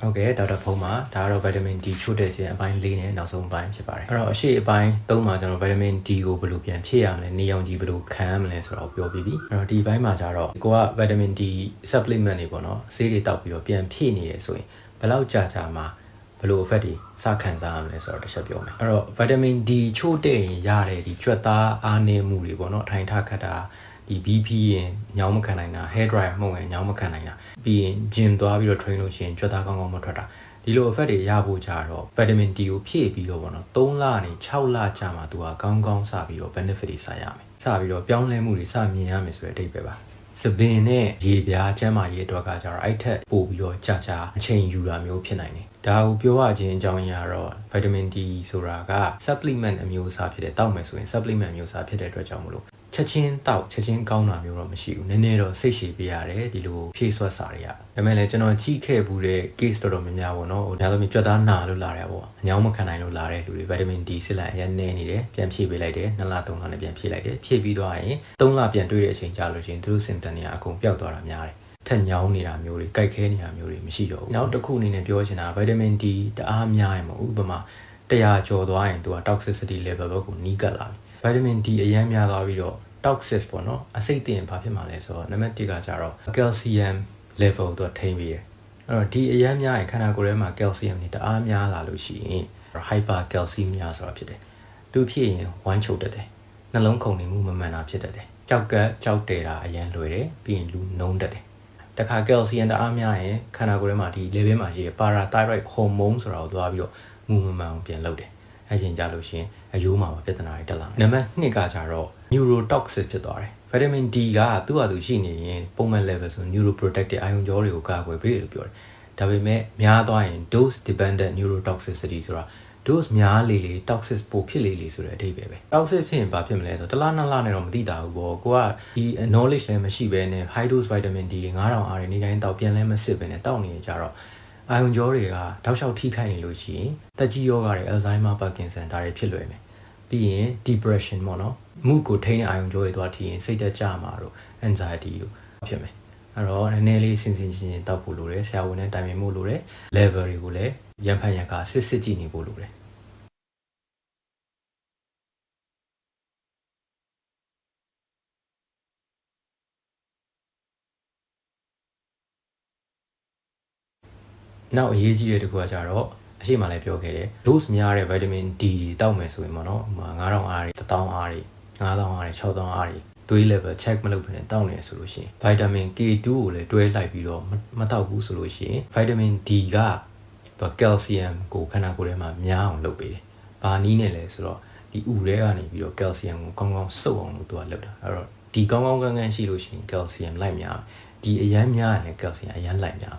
ဟုတ်ကဲ့ဒေါက်တာဖုံးပါဒါကတော့ vitamin D ချို့တဲ့ခြင်းအပိုင်း၄နဲ့နောက်ဆုံးအပိုင်းဖြစ်ပါတယ်အဲ့တော့အရှိအပိုင်း၃မှာကျွန်တော် vitamin D ကိုဘယ်လိုပြန်ဖြည့်ရမလဲနေရောင်ခြည်ဘယ်လိုခံရမလဲဆိုတော့ပြောပြပြီအဲ့တော့ဒီဘိုင်းမှာကျတော့ကိုက vitamin D supplement တွေပေါ့နော်ဆေးတွေတောက်ပြီးတော့ပြန်ဖြည့်နေတယ်ဆိုရင်ဘယ်လောက်ကြာကြာမှာဘယ်လို effect တွေစခံစားရမလဲဆိုတော့တစ်ချက်ပြောမယ်အဲ့တော့ vitamin D ချို့တဲ့ရင်ရတဲ့ဒီကြွက်သားအားနည်းမှုတွေပေါ့နော်အထိုင်ထခတ်တာ ဒီ BP ရင်ညောင်းမခံနိုင်တာ hair dry မှုန့်ရင်ညောင်းမခံနိုင်တာပြီးရင် gym သွားပြီးတော့ train လုပ်ရှင်ကြွက်သားကောင်းကောင်းမထွက်တာဒီလို effect တွေရဖို့ကြတော့ vitamin D ကိုဖြည့်ပြီးတော့ပေါ့နော်3လနေ6လကြာမှသူကကောင်းကောင်းစပြီးတော့ benefit တွေစရမယ်စပြီးတော့ပြောင်းလဲမှုတွေစမြင်ရမယ်ဆိုတဲ့အဓိပ္ပာယ်ပါစပင်နဲ့ရေပြားကျန်းမာရေးအတွက်ကကြတော့အဲ့ထက်ပို့ပြီးတော့ကြာကြာအချိန်ယူတာမျိုးဖြစ်နိုင်တယ်ဒါကိုပြောရခြင်းအကြောင်းအရာတော့ vitamin D ဆိုတာက supplement အမျိုးအစားဖြစ်တဲ့တောက်မယ်ဆိုရင် supplement အမျိုးအစားဖြစ်တဲ့အတွက်ကြောင့်မလို့ ချက်ချင်းတောက်ချက်ချင်းကောင်းတာမျိုးတော့မရှိဘူးနည်းနည်းတော့စိတ်ရှည်ပေးရတယ်ဒီလိုဖြည့်ဆွတ်စာတွေကဒါပေမဲ့လည်းကျွန်တော်ကြည့်ခဲ့ဘူးတဲ့ case တော်တော်များများပေါ့နော်ဟိုဒါဆိုရင်ကြွက်သားနာလို့လာတယ်ပေါ့အညောင်းမခံနိုင်လို့လာတဲ့လူတွေ vitamin D စစ်လိုက်အရင်နေနေတယ်ပြန်ဖြည့်ပေးလိုက်တယ်2လ3လနဲ့ပြန်ဖြည့်လိုက်တယ်ဖြည့်ပြီးသွားရင်3လပြန်တွေ့တဲ့အချိန်ကြာလို့ရှိရင်သူတို့ symptom တွေအကုန်ပျောက်သွားတာများတယ်ထက်ညောင်းနေတာမျိုးတွေကြိုက်ခဲနေတာမျိုးတွေမရှိတော့ဘူးနောက်တစ်ခုအနေနဲ့ပြောချင်တာ vitamin D တအားများရင်မဟုတ်ဥပမာ100ကျော်သွားရင်သူက toxicity level ဘက်ကိုနီးကပ်လာပြီ vitamin D အရင်များသွားပြီးတော့ toxic ပေါ့နော်အဆိပ်တင်ဘာဖြစ်မှာလဲဆိုတော့နံပါတ်1ကကြတော့ calcium level သူကထိန်းပေးတယ်အဲ့တော့ဒီအရင်များရင်ခန္ဓာကိုယ်ထဲမှာ calcium တွေတအားများလာလို့ရှိရင် hyper calcemia ဆိုတာဖြစ်တယ်သူဖြစ်ရင်ဝမ်းချုပ်တတ်တယ်နှလုံးခုန်နေမှုမမှန်တာဖြစ်တတ်တယ်ကြောက်ကက်ကြောက်တယ်တာအရင်လွယ်တယ်ပြီးရင်လူနှုံးတတ်တယ်တခါ calcium တအားများရင်ခန္ဓာကိုယ်ထဲမှာဒီ level မှာရှိတဲ့ parathyroid hormone ဆိုတာကိုသွားပြီးတော့မူမမှန်အောင်ပြန်လုပ်တယ် အဲ့ချိန်ကြလို့ရှိရင်အယိုးမှာပြဿနာတွေတက်လာတယ်နံပါတ်2ကကြတော့ neurotoxic ဖြစ်သွားတယ် vitamin D ကသူ့ဟာသူရှိနေရင်ပုံမှန် level ဆို neuroprotective အာယုံကြောတွေကိုကာကွယ်ပေးတယ်လို့ပြောတယ်ဒါပေမဲ့များသွားရင် dose dependent neurotoxicity ဆိုတာ dose များလေလေ toxic ပိုဖြစ်လေလေဆိုတဲ့အဓိပ္ပာယ်ပဲ toxic ဖြစ်ရင်ဘာဖြစ်မလဲဆိုတော့တစ်လားနှစ်လားနဲ့တော့မသိတာဘူးပေါ့ကိုကဒီ knowledge လည်းမရှိဘဲနဲ့ high dose vitamin D တွေ9000 R တွေနေတိုင်းတောက်ပြန်လဲမစစ်ပဲနဲ့တောက်နေကြတော့ အာယုံကြောတွေကတောက်လျှောက်ထိခိုက်နေလို့ရှိရင်တက်ကြီးယောဂတွေ Alzheimer Parkinson ဒါတွေဖြစ်လွယ်မယ်ပြီးရင် depression ပေါ့နော်မှုကိုထိန်းတဲ့အာယုံကြောတွေသွားထိရင်စိတ်တက်ကြမှာတို့ anxiety တို့ဖြစ်မယ်အဲ့တော့နည်းနည်းလေးစင်စင်ချင်းချင်းတောက်ဖို့လိုတယ်ဆရာဝန်နဲ့တိုင်ပင်ဖို့လိုတယ် level တွေကိုလည်းရန်ဖန်ရန်ကစစ်စစ်ကြည့်နေဖို့လိုတယ် နောက်အရေးကြီးတဲ့တစ်ခုကကြတော့အရှိမှလည်းပြောခဲ့တယ် dose များတဲ့ vitamin D တွေတောက်မယ်ဆိုရင်ပေါ့နော်ဥပမာ9000 R တွေ1000 R တွေ9000 R တွေ6000 R တွေသွေး level check မလုပ်ဘဲနဲ့တောက်နေဆိုလို့ရှိရင် vitamin K2 ကိုလည်းတွဲလိုက်ပြီးတော့မတောက်ဘူးဆိုလို့ရှိရင် vitamin D ကသူ calcium ကိုခန္ဓာကိုယ်ထဲမှာများအောင်လုပ်ပေးတယ်။ဘာနည်းနဲ့လဲဆိုတော့ဒီဥထဲကနေပြီးတော့ calcium ကိုကောင်းကောင်းစုပ်အောင်လို့သူကလုပ်တာ။အဲ့တော့ဒီကောင်းကောင်းကန်းကန်းရှိလို့ရှိရင် calcium လိုက်များဒီအရန်များရင်လည်း calcium အရန်လိုက်များ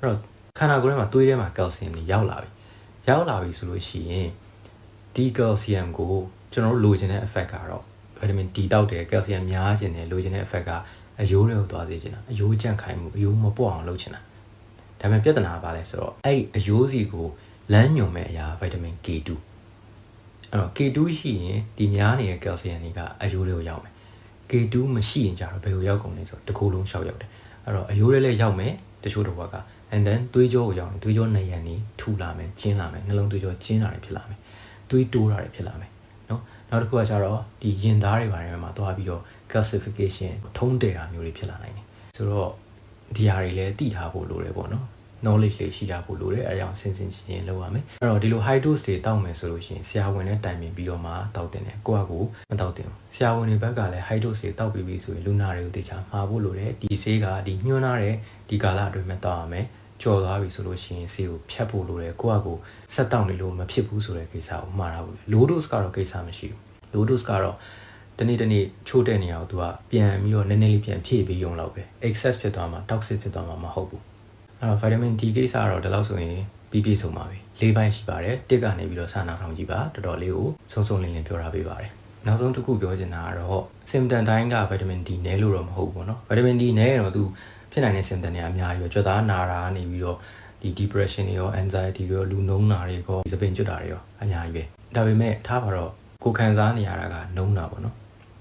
အဲ့တော့ ခန္ဓာကိုယ်ထဲမှာသွေးထဲမှာ calcium တွေရောက်လာပြီ။ရောက်လာပြီဆိုလို့ရှိရင်ဒီ calcium ကိုကျွန်တော်တို့လိုချင်တဲ့ effect ကတော့ vitamin D တောက်တယ် calcium များခြင်းတယ်လိုချင်တဲ့ effect ကအယိုးတွေကိုသွားစေချင်တာအယိုးကြန့်ခိုင်မှုအယိုးမပွအောင်လုပ်ချင်တာဒါပေမဲ့ပြဿနာကဘာလဲဆိုတော့အဲ့အယိုးစီကိုလမ်းညွန်မဲ့အရာ vitamin K2 အဲ့တော့ K2 ရှိရင်ဒီများနေတဲ့ calcium တွေကအယိုးတွေကိုရောက်မယ် K2 မရှိရင်ကြတော့ဘယ်ကိုရောက်ကုန်လဲဆိုတော့တစ်ခုလုံးရှောက်ရောက်တယ်အဲ့တော့အယိုးတွေလည်းရောက်မယ် တချို့တစ်ဝက်က and then သွေးကြောကိုရောက်ရင်သွေးကြောနံရံနေထူလာမယ်ကျင်းလာမယ်နှလုံးသွေးကြောကျင်းလာတယ်ဖြစ်လာမယ်သွေးတိုးတာတွေဖြစ်လာမယ်နော်နောက်တစ်ခုကကြတော့ဒီရင်သားတွေပါတယ်မှာသွားပြီးတော့ calcification ထုံးတယ်တာမျိုးတွေဖြစ်လာနိုင်တယ်ဆိုတော့ဒီဟာတွေလည်းသိထားဖို့လိုတယ်ပေါ့နော် knowledge လေးရှိတာဖို့လိုတယ်အဲဒါကြောင့်စင်စင်ချင်းချင်းလုပ်ရမယ်အဲ့တော့ဒီလို high dose တွေတောက်မယ်ဆိုလို့ရှိရင်ဆရာဝန်နဲ့တိုင်ပင်ပြီးတော့မှတောက်တင်တယ်ကိုယ့်အကူမတောက်တင်ဘူးဆရာဝန်တွေဘက်ကလည်း high dose တွေတောက်ပြီးပြီဆိုရင်လူနာတွေကိုတေချာမှာဖို့လိုတယ်ဒီဆေးကဒီညှိုးနာတဲ့ဒီကာလအတွင်းမှာတောက်ရမယ်ကြော်သွားပြီဆိုလို့ရှိရင်ဆေးကိုဖြတ်ဖို့လိုတယ်ကိုယ့်အကူဆက်တောက်နေလို့မဖြစ်ဘူးဆိုတဲ့ကိစ္စကိုမှားတာဘူး low dose ကတော့ကိစ္စမရှိဘူး low dose ကတော့တနေ့တနေ့ချိုးတဲ့နေရာကိုသူကပြန်ပြီးတော့နည်းနည်းလေးပြန်ဖြည့်ပြီးရုံလောက်ပဲ excess ဖြစ်သွားမှာ toxic ဖြစ်သွားမှာမဟုတ်ဘူး အဲ့တော့ vitamin D ကိစ္စကတော့ဒီလောက်ဆိုရင်ပြီးပြည့်စုံပါပြီ၄ပိုင်းရှိပါတယ်တစ်ကနေပြီးတော့စာနာထောင်ကြည့်ပါတော်တော်လေးကိုစုံစုံလင်းလင်းပြောထားပေးပါတယ်နောက်ဆုံးတစ်ခုပြောချင်တာကတော့ symptom တိုင်းက vitamin D နည်းလို့တော့မဟုတ်ဘူးပေါ့နော် vitamin D နည်းရင်တော့သူဖြစ်နိုင်တဲ့ symptom တွေအများကြီးပဲကြွက်သားနာတာနေပြီးတော့ဒီ depression တွေရော anxiety တွေရောလူနှုံးတာတွေရောစပင်ကျွတ်တာတွေရောအများကြီးပဲဒါပေမဲ့ထားပါတော့ကိုခံစားနေရတာကနှုံးတာပေါ့နော်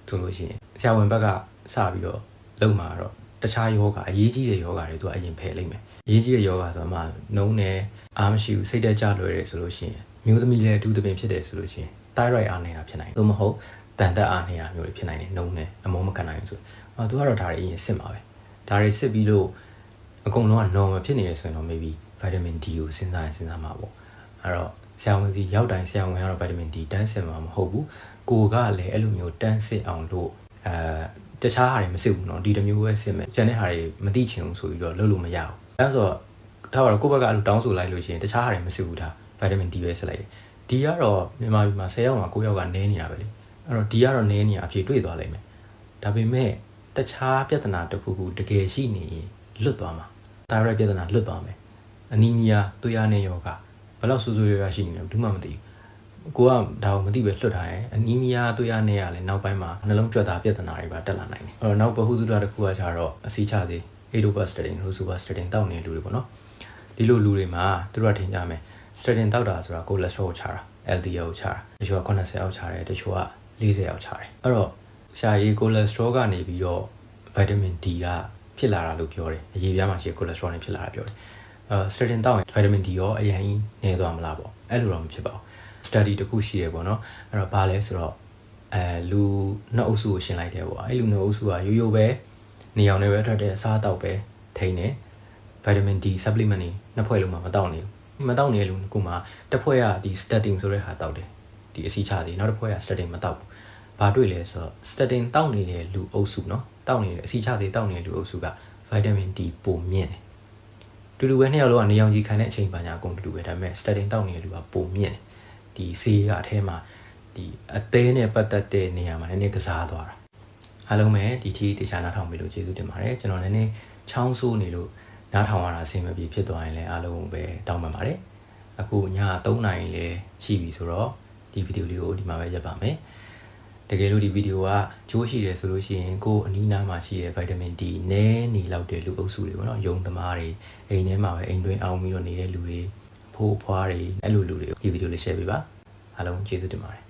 ဆိုလို့ရှိရင်ဆရာဝန်ဘက်ကစပြီးတော့လုံမှာတော့ တခြားယောဂအရေးကြီးတဲ့ယောဂတွေသူကအရင်ဖယ်လိုက်မယ်ရေးကြီးတဲ့ယောဂဆိုတော့အမှနှုံးနေအားမရှိဘူးစိတ်တက်ကြလွယ်တယ်ဆိုလို့ရှိရင်မျိုးသမီးလည်းအထူးသဖြင့်ဖြစ်တယ်ဆိုလို့ရှိရင် thyroid အားနေတာဖြစ်နိုင်တယ်သို့မဟုတ်တန်တက်အားနေတာမျိုးတွေဖြစ်နိုင်တယ်နှုံးနေအမုန်းမခံနိုင်ဘူးဆိုတော့သူကတော့ဒါတွေအရင်စစ်မှာပဲဒါတွေစစ်ပြီးလို့အကုန်လုံးက normal ဖြစ်နေရဆိုရင်တော့ maybe vitamin D ကိုစဉ်းစားရင်စဉ်းစားမှာပေါ့အဲ့တော့ဆရာဝန်စီရောက်တိုင်းဆရာဝန်ကတော့ vitamin D တန်းစစ်မှာမဟုတ်ဘူးကိုကလည်းအဲ့လိုမျိုးတန်းစစ်အောင်လို့အဲ တခြားဟာတွေမစစ်ဘူးเนาะဒီတစ်မျိုးပဲစစ်မယ်ကျန်တဲ့ဟာတွေမသိချင်ဘူးဆိုပြီးတော့လုပ်လို့မရဘူးအဲဆိုတော့ဒါကတော့ကိုယ့်ဘက်ကအဲ့လိုတောင်းဆိုလိုက်လို့ရှိရင်တခြားဟာတွေမစစ်ဘူးဒါ vitamin D ပဲစစ်လိုက်တယ်ဒီကတော့မြန်မာပြည်မှာ10ယောက်မှာ9ယောက်ကနည်းနေတာပဲလေအဲ့တော့ဒီကတော့နည်းနေတာအဖြစ်တွေ့သွားလိမ့်မယ်ဒါပေမဲ့တခြားပြဿနာတစ်ခုခုတကယ်ရှိနေရင်လွတ်သွားမှာ thyroid ပြဿနာလွတ်သွားမယ်အနီမီယာသွေးရနဲ့ယောဂဘယ်လောက်ဆူဆူရွရွရှိနေလဲဘူးမှမသိဘူး ကိုကဒါကိုမသိပဲလွတ်ထားရင်အနီမီယာသွေးရနဲ့ရလဲနောက်ပိုင်းမှာနှလုံးကြွက်တာပြဿနာတွေပါတက်လာနိုင်တယ်အဲ့တော့နောက်ပဟုစုတတစ်ခုကကြတော့အစီချစေ adopastatin rosuvastatin တောက်နေတဲ့လူတွေပေါ့နော်ဒီလိုလူတွေမှာသူတို့ကထင်ကြမယ် statin တောက်တာဆိုတာ cholesterol ကိုချတာ LDL ကိုချတာတချို့က80အောက်ချတယ်တချို့က40အောက်ချတယ်အဲ့တော့ရှာရည် cholesterol ကနေပြီးတော့ vitamin D ကဖြစ်လာတာလို့ပြောတယ်အရေးပြားမှာရှိတဲ့ cholesterol နဲ့ဖြစ်လာတာပြောတယ်အဲ statin တောက်ရင် vitamin D ရောအရင်ကြီးနေသွားမလားပေါ့အဲ့လိုတော့မဖြစ်ပါဘူး study တစ်ခုရှိတယ်ပေါ့နော်အဲ့တော့ဘာလဲဆိုတော့အဲလူနှစ်အုပ်စုကိုရှင်းလိုက်တယ်ပေါ့အဲ့လူနှစ်အုပ်စုကရိုးရိုးပဲနေအောင်လည်းပဲထွက်တဲ့အစားအသောက်ပဲထိန်းတယ် vitamin D supplement တွေနှစ်ဖွဲ့လုံးမှာမတောက်နေဘူးမတောက်နေတဲ့လူကမှတစ်ဖွဲ့ကဒီ statin ဆိုတဲ့ဟာတောက်တယ်ဒီအစီချသေးနောက်တစ်ဖွဲ့က statin မတောက်ဘူးဘာတွေ့လဲဆိုတော့ statin တောက်နေတဲ့လူအုပ်စုเนาะတောက်နေတဲ့အစီချသေးတောက်နေတဲ့လူအုပ်စုက vitamin D ပိုမြင့်တယ်တူတူပဲနှစ်ယောက်လုံးကနေရောင်ကြီးခံတဲ့အချိန်ပါညာအကုန်တူတူပဲဒါပေမဲ့ statin တောက်နေတဲ့လူကပိုမြင့်တယ် ဒီဆေးကအထဲမှာဒီအသေးနဲ့ပတ်သက်တဲ့နေရာမှာနည်းနည်းကစားသွားတာအားလုံးပဲဒီထီတခြားနားထောင်ပြီလို့ကျေးဇူးတင်ပါတယ်ကျွန်တော်နည်းနည်းချောင်းဆိုးနေလို့နားထောင်ရတာအဆင်မပြေဖြစ်သွားရင်လည်းအားလုံးပဲတောင်းပန်ပါတယ်အခုည3နာရီလည်းရှိပြီဆိုတော့ဒီဗီဒီယိုလေးကိုဒီမှာပဲရပ်ပါမယ်တကယ်လို့ဒီဗီဒီယိုကဂျိုးရှိတယ်ဆိုလို့ရှိရင်ကိုယ်အနီးနားမှာရှိတဲ့ vitamin D နည်းနေလောက်တဲ့လူအုပ်စုတွေပေါ့နော်ယုံသမားတွေအိမ်ထဲမှာပဲအိမ်တွင်းအောင်ပြီးတော့နေတဲ့လူတွေ ဖိုးဖွားတွေအဲ့လိုလူတွေကိုဒီဗီဒီယိုလေး share ပေးပါအားလုံးကျေးဇူးတင်ပါတယ်